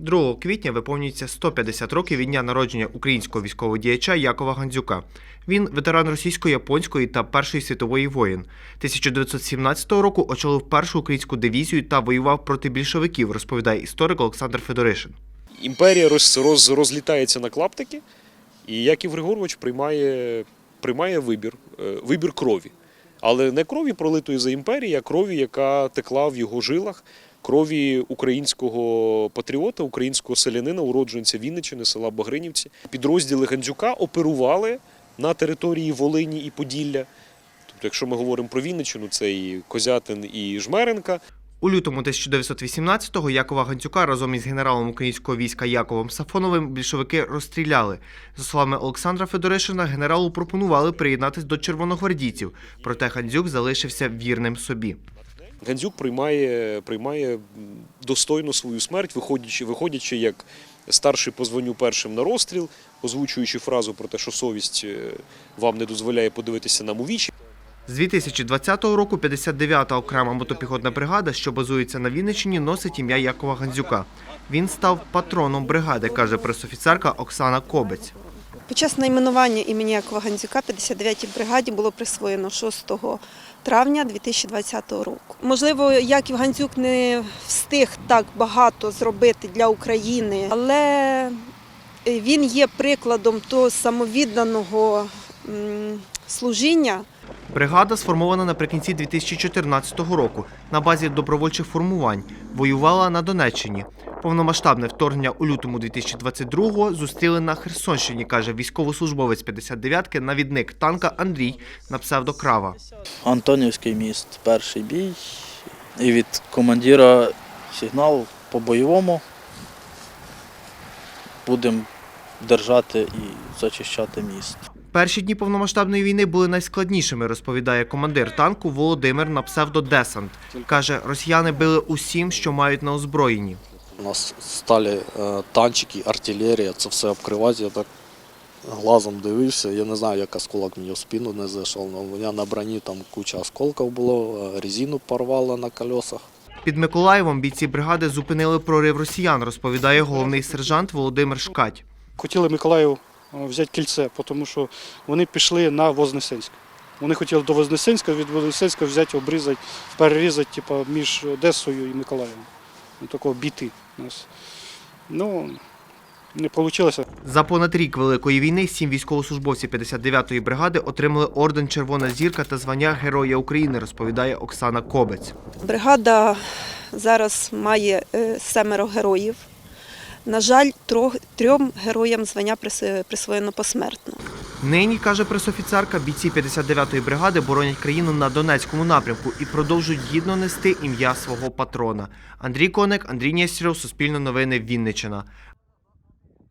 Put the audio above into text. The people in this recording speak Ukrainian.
2 квітня виповнюється 150 років від дня народження українського військового діяча Якова Гандзюка. Він ветеран російсько-японської та Першої світової воєн. 1917 року очолив першу українську дивізію та воював проти більшовиків, розповідає історик Олександр Федоришин. імперія роз, роз, розлітається на клаптики, і Яків Григорович приймає, приймає вибір, е, вибір крові. Але не крові пролитої за імперії, а крові, яка текла в його жилах, крові українського патріота, українського селянина, уродженця Вінниччини, села Багринівці. Підрозділи Гандзюка оперували на території Волині і Поділля. Тобто, якщо ми говоримо про Вінниччину, це і Козятин, і Жмеренка. У лютому 1918-го Якова Гандзюка разом із генералом українського війська Яковом Сафоновим більшовики розстріляли. За словами Олександра Федоришина, генералу пропонували приєднатись до червоногвардійців, проте Гандзюк залишився вірним собі. Гандзюк приймає, приймає достойно свою смерть, виходячи, виходячи як старший по званню першим на розстріл, озвучуючи фразу про те, що совість е, вам не дозволяє подивитися нам у вічі. З 2020 року 59-та окрема мотопіхотна бригада, що базується на Вінниччині, носить ім'я Якова Гандзюка. Він став патроном бригади, каже пресофіцерка Оксана Кобець. Почесне найменування імені Якова Гандзюка 59-й бригаді було присвоєно 6 травня 2020 року. Можливо, Яків Гандзюк не встиг так багато зробити для України, але він є прикладом того самовідданого служіння, Бригада сформована наприкінці 2014 року на базі добровольчих формувань. Воювала на Донеччині. Повномасштабне вторгнення у лютому 2022-го зустріли на Херсонщині, каже військовослужбовець 59-ки, навідник танка Андрій на псевдокрава. Антонівський міст, перший бій. І від командира сигнал по бойовому. Будемо держати і зачищати міст. Перші дні повномасштабної війни були найскладнішими, розповідає командир танку Володимир на псевдодесант. Каже, росіяни били усім, що мають на озброєнні. У нас стали е, танчики, артилерія, це все обкривати. Я так глазом дивився. Я не знаю, як осколок мені в спину не зайшов. але У мене на броні там куча осколків було, е, резину порвало на колесах. Під Миколаєвом бійці бригади зупинили прорив росіян, розповідає головний сержант Володимир Шкать. хотіли Миколаїв взяти кільце, тому що вони пішли на Вознесенськ. Вони хотіли до Вознесенська, від Вознесенська взяти, обрізати, перерізати типу, між Одесою і Миколаєвом. Ну, такого біти у нас. Ну, не вийшло. За понад рік Великої війни сім військовослужбовців 59-ї бригади отримали орден Червона зірка та звання Героя України, розповідає Оксана Кобець. Бригада зараз має е, семеро героїв. На жаль, трьох, трьом героям звання прис- присвоєно посмертно. Нині, каже пресофіцерка, бійці 59-ї бригади боронять країну на Донецькому напрямку і продовжують гідно нести ім'я свого патрона. Андрій Коник, Андрій Нєстєров, Суспільне новини, Вінниччина.